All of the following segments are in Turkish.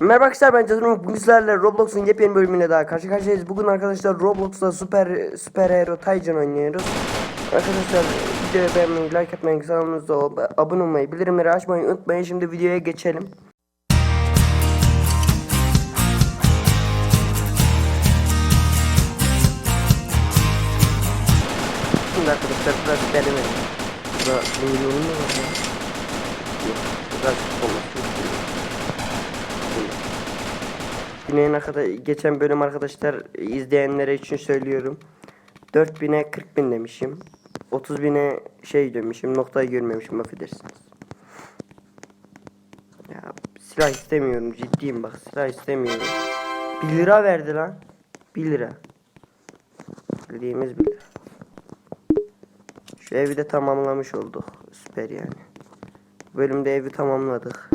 Merhaba arkadaşlar ben Cezurumuk. Bugün sizlerle Roblox'un yepyeni bölümüyle daha karşı karşıyayız. Bugün arkadaşlar Roblox'ta Super Super Hero Taijin oynuyoruz. Arkadaşlar videoyu beğenmeyi, like atmayı, kanalımıza abone olmayı, bildirimleri açmayı unutmayın. Şimdi videoya geçelim. Şimdi arkadaşlar biraz denemedim. Burada ne yolunu var ya? Yok, biraz olmasın. 4000'e kadar geçen bölüm arkadaşlar izleyenlere için söylüyorum. 4000'e 40.000 demişim. 30.000'e şey demişim. Noktayı görmemişim affedersiniz. Ya silah istemiyorum ciddiyim bak silah istemiyorum. 1 lira verdi lan. 1 lira. Bildiğimiz 1 lira. Şu evi de tamamlamış olduk. Süper yani. Bölümde evi tamamladık.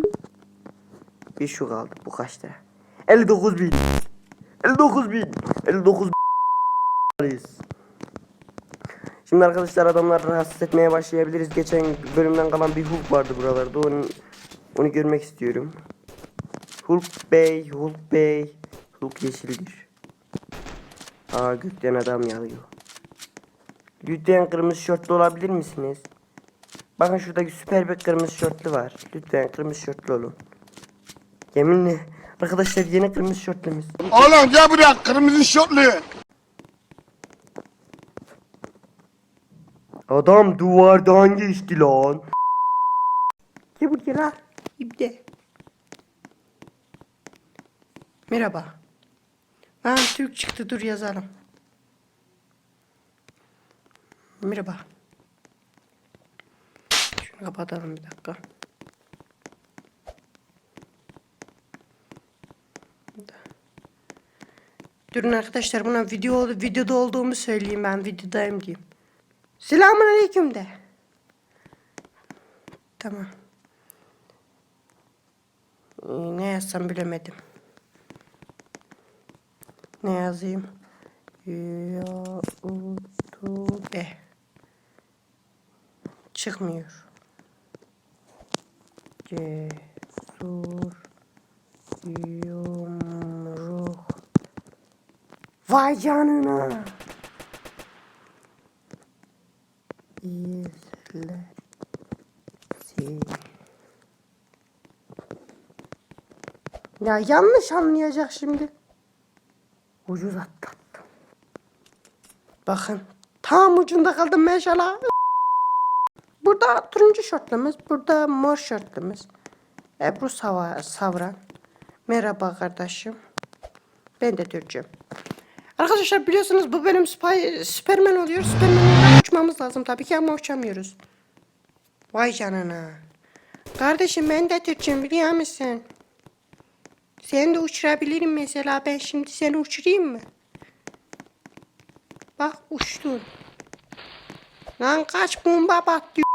Bir şu kaldı. Bu kaç lira? 59 bin. 59 bin. 59 bin. Şimdi arkadaşlar adamlar rahatsız etmeye başlayabiliriz. Geçen bölümden kalan bir Hulk vardı buralarda. Onu, onu görmek istiyorum. Hulk Bey, Hulk Bey. Hulk yeşildir. Aa gökten adam yağıyor. Lütfen kırmızı şortlu olabilir misiniz? Bakın şuradaki süper bir kırmızı şortlu var. Lütfen kırmızı şortlu olun. Yeminle. Arkadaşlar yeni kırmızı şortlumuz. Oğlum gel buraya kırmızı şortlu. Adam duvardan geçti lan. Gel buraya lan. İbde. Merhaba. Ha, Türk çıktı dur yazalım. Merhaba. Şunu kapatalım bir dakika. Durun arkadaşlar buna video videoda olduğumu söyleyeyim ben videodayım diyeyim. Selamun aleyküm de. Tamam. Ee, ne yazsam bilemedim. Ne yazayım? YouTube. Çıkmıyor. Cesur yumruk. Vay canına. İzlesin. Ya yanlış anlayacak şimdi. Ucuz atlattım. Bakın. Tam ucunda kaldım maşallah. Burada turuncu şortlumuz. Burada mor şortlumuz. Ebru Savran. Merhaba kardeşim. Ben de Türkçüm. Arkadaşlar biliyorsunuz bu bölüm Spy, Superman oluyor. Superman'le uçmamız lazım tabii ki ama uçamıyoruz. Vay canına. Kardeşim ben de Türkçüm biliyor musun? Seni de uçurabilirim mesela. Ben şimdi seni uçurayım mı? Bak uçtun. Lan kaç bomba patlıyor.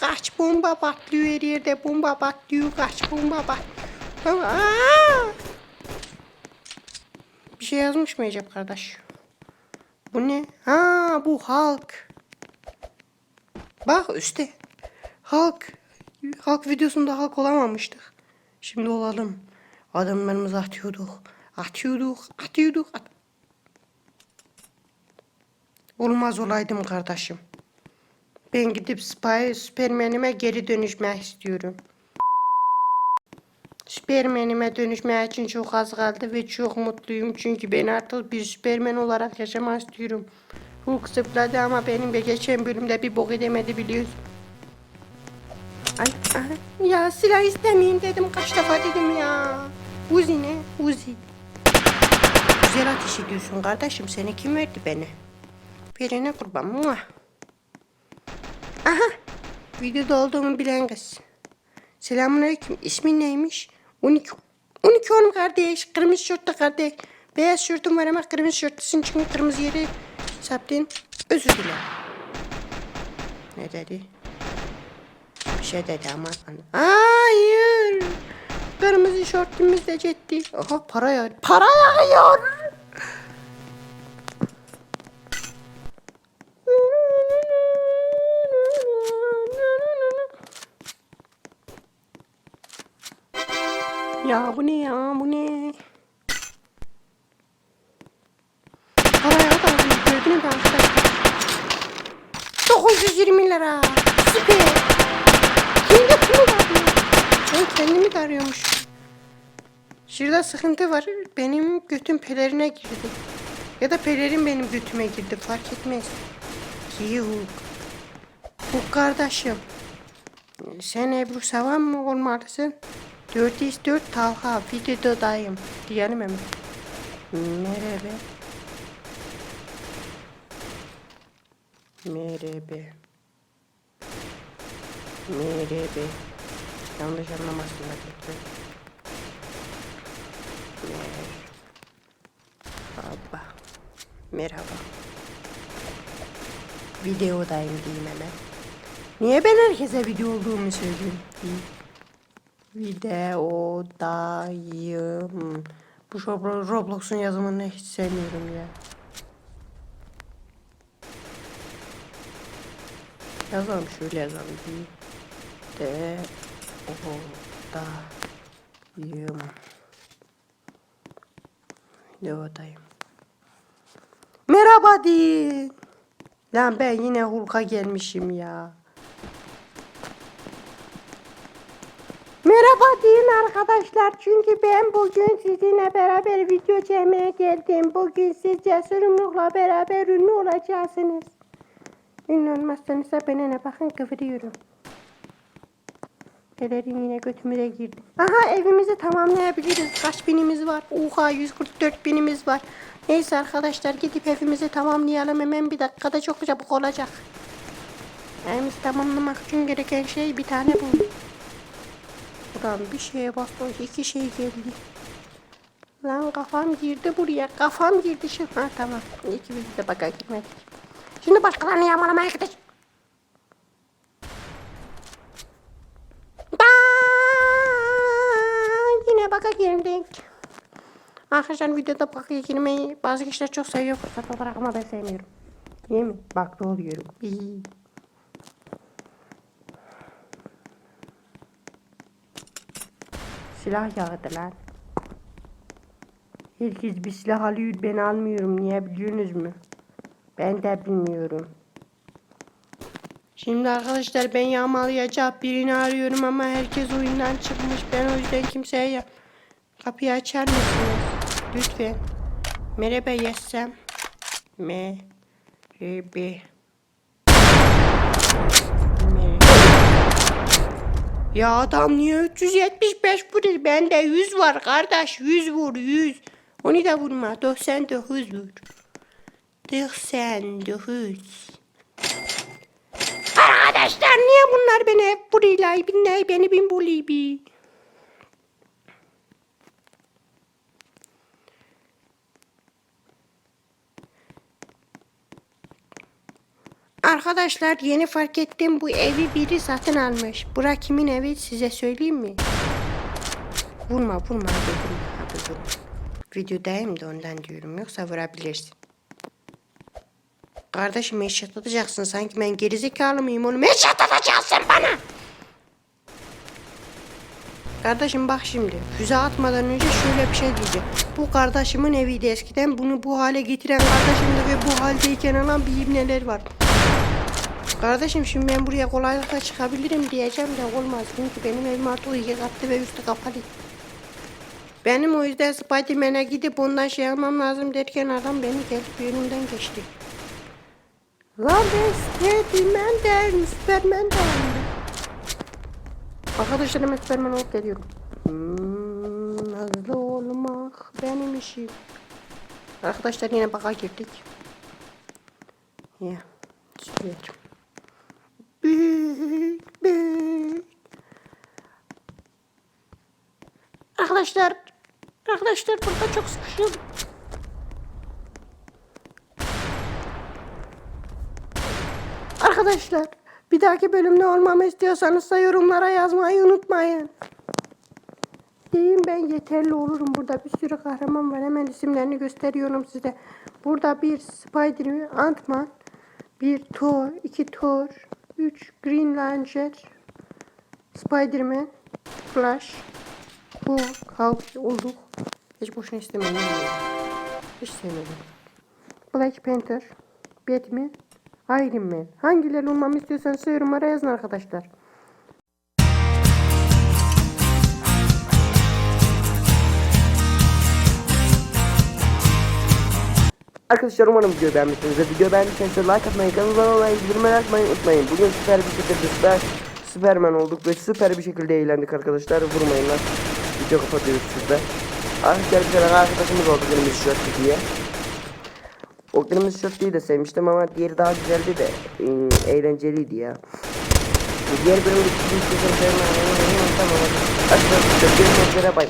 Kaç bomba patlıyor her yerde bomba patlıyor. Kaç bomba patlıyor. Aa! Bir şey yazmış mı Ecep kardeş? Bu ne? Ha bu halk. Bak üstte. Halk. Halk videosunda halk olamamıştık. Şimdi olalım. Adımlarımızı atıyorduk. Atıyorduk. Atıyorduk. At Olmaz olaydım kardeşim. Ben gidip Spy Süpermen'ime geri dönüşmek istiyorum. Süpermen'ime dönüşmek için çok az kaldı ve çok mutluyum. Çünkü ben artık bir Süpermen olarak yaşamak istiyorum. Hulk zıpladı ama benim de geçen bölümde bir bok edemedi biliyorsun. Ay, ay, ya silah istemeyeyim dedim kaç defa dedim ya. Uzi ne? Uzi. Güzel ateş ediyorsun kardeşim. Seni kim verdi beni? Birine kurban. Muah. Aha. Videoda olduğumu bilen kız. Selamünaleyküm. İsmin neymiş? 12 12 oğlum kardeş. Kırmızı şortlu kardeş. Beyaz şortum var ama kırmızı şortlusun çünkü kırmızı yeri saptın. Özür dilerim. Ne dedi? Bir şey dedi ama. Hayır. Kırmızı şortumuz da ciddi. Aha para yağıyor. Para yağıyor. Ya bu ne ya bu ne? Paraya da gördün mü arkadaşlar? 920 lira. Süper. Kim götümü arıyor? Ben kendimi de arıyormuş. Şurada sıkıntı var. Benim götüm pelerine girdi. Ya da pelerin benim götüme girdi. Fark etmez. Yuh. Bu kardeşim. Sen Ebru Savan mı olmalısın? 404 Talha videodayım. Diyelim hemen. Merhaba. Merhaba. Merhaba. Yanlış anlamasınlar lütfen. Merhaba. Merhaba. Videodayım diyeyim hemen. Niye ben herkese video olduğumu söylüyorum? Videodayım. Bu Roblo- Roblox'un yazımını hiç sevmiyorum ya. Yazalım şöyle yazalım. Videodayım. Videodayım. Merhaba deyin. Lan ben yine Hulk'a gelmişim ya. Merhaba deyin arkadaşlar çünkü ben bugün sizinle beraber video çekmeye geldim. Bugün siz cesurumlukla beraber ünlü olacaksınız. Ünlü olmazsanız da bana ne bakın kıvırıyorum. Pelerin yine götümüze girdi. Aha evimizi tamamlayabiliriz. Kaç binimiz var? Oha 144 binimiz var. Neyse arkadaşlar gidip evimizi tamamlayalım. Hemen bir dakikada çok çabuk olacak. Evimizi tamamlamak için gereken şey bir tane bu. Buradan bir şeye bastım. iki şey geldi. Lan kafam girdi buraya. Kafam girdi şimdi. Ha tamam. İkimiz de baka girmedik. Şimdi başkalarını yağmalamaya gideceğiz. Yine baka girdik. Arkadaşlar videoda baka girmeyi bazı kişiler çok seviyor fırsat olarak ama ben sevmiyorum. Değil mi? Bak ne oluyorum. Silah yağdı lan. Herkes bir silah alıyor ben almıyorum. Niye biliyorsunuz mu? Ben de bilmiyorum. Şimdi arkadaşlar ben yağmalayacak birini arıyorum ama herkes oyundan çıkmış. Ben o yüzden kimseye ya kapıyı açar mısınız? Lütfen. Merhaba Yessem. Merhaba. Merhaba. Ya adam niye 375 vurur? Bende 100 var kardeş. 100 vur 100. Onu da vurma. 99 vur. 99. Arkadaşlar niye bunlar beni hep vuruyorlar? Binler beni bin buluyor Arkadaşlar yeni fark ettim bu evi biri satın almış. Bura kimin evi size söyleyeyim mi? Vurma vurma vurma hadi vurma. Videodayım da ondan diyorum yoksa vurabilirsin. Kardeşim eşyat atacaksın sanki ben gerizekalı mıyım oğlum eşyat atacaksın bana. Kardeşim bak şimdi füze atmadan önce şöyle bir şey diyeceğim. Bu kardeşimin eviydi eskiden bunu bu hale getiren kardeşimdi ve bu haldeyken alan bir ibneler var. Kardeşim şimdi ben buraya kolaylıkla çıkabilirim diyeceğim de olmaz. Çünkü benim evim artık iki katlı ve üstü kapalı. Benim o yüzden Spiderman'e gidip ondan şey almam lazım derken adam beni gelip önümden geçti. Lan ben Spiderman'den, Superman'den. Arkadaşlar hemen Superman olup geliyorum. Hmm, hızlı olmak benim işim. Arkadaşlar yine baka girdik. Ya, süper. Büyük. Arkadaşlar, arkadaşlar burada çok sıkışıyorum. Arkadaşlar, bir dahaki bölümde olmamı istiyorsanız da yorumlara yazmayı unutmayın. Diyeyim ben yeterli olurum. Burada bir sürü kahraman var. Hemen isimlerini gösteriyorum size. Burada bir Spider, Ant-Man, bir Thor, iki Thor, üç Green Lantern, Spider-Man, Flash, Bu Hulk olduk. Hiç boşuna istemedim. Hiç sevmedim. Black Panther, Batman, Iron Man. Hangileri olmamı istiyorsanız yorumlara yazın arkadaşlar. Arkadaşlar umarım videoyu beğenmişsinizdir. Videoyu beğendiyseniz like atmayı, kanalıma abone olmayı, bildirimleri açmayı unutmayın. Bugün süper bir şekilde süper Süperman olduk ve süper bir şekilde eğlendik arkadaşlar. Vurmayın lan. Video kapatıyoruz şurada. Arkadaşlar bir tane arkadaşımız oldu kırmızı şortlu diye. O kırmızı şortluyu da sevmiştim ama diğeri daha güzeldi de eğlenceliydi ya. Diğer bölümde ikinci istiyorsanız tamam. Arkadaşlar görüşmek üzere bay.